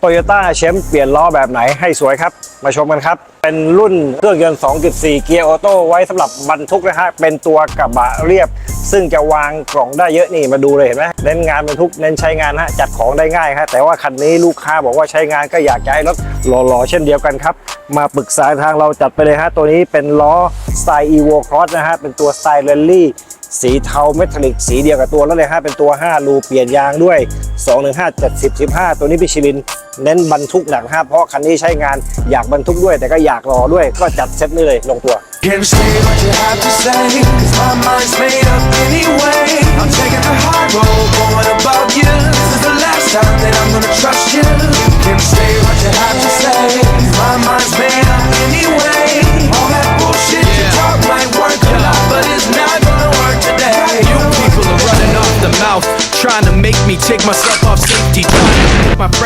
โตโยต้าเชมเปลี่ยนล้อแบบไหนให้สวยครับ มาชมกันครับ เป็นรุ่นเครื่องยนต์ 2.4 เกียร์ออโต้ไว้สำหรับบรรทุกนะฮะ เป็นตัวกระบะเรียบ ซึ่งจะวางกล่องได้เยอะนี่มาดูเลยเห็นไหมเน้นงานบรรทุกเน้นใช้งานฮะจัดของได้ง่ายฮะแต่ว่าคันนี้ลูกค้าบอกว่าใช้งานก็อยากจะให้รถหล่อๆเช่นเดียวกันครับ มาปรึกษาทางเราจัดไปเลยฮะตัวนี้เป็นล้อสไตล์ Evo Cross นะฮะเป็นตัวสไตล์ Rally สีเทาเมทัลลิกสีเดียวกับตัวแล้วเลยฮะเป็นตัว 5 รูเปลี่ยนยางด้วย 2 1 5 7 0 15 ตัวนี้พิชิลินเน้นบรรทุกหนักฮะเพราะคันนี้ใช้งานอยากบรรทุกด้วย แต่ก็อยากรอด้วยก็จัดเซตนี้เลยลงตัว trying to make me take myself off safety. My friends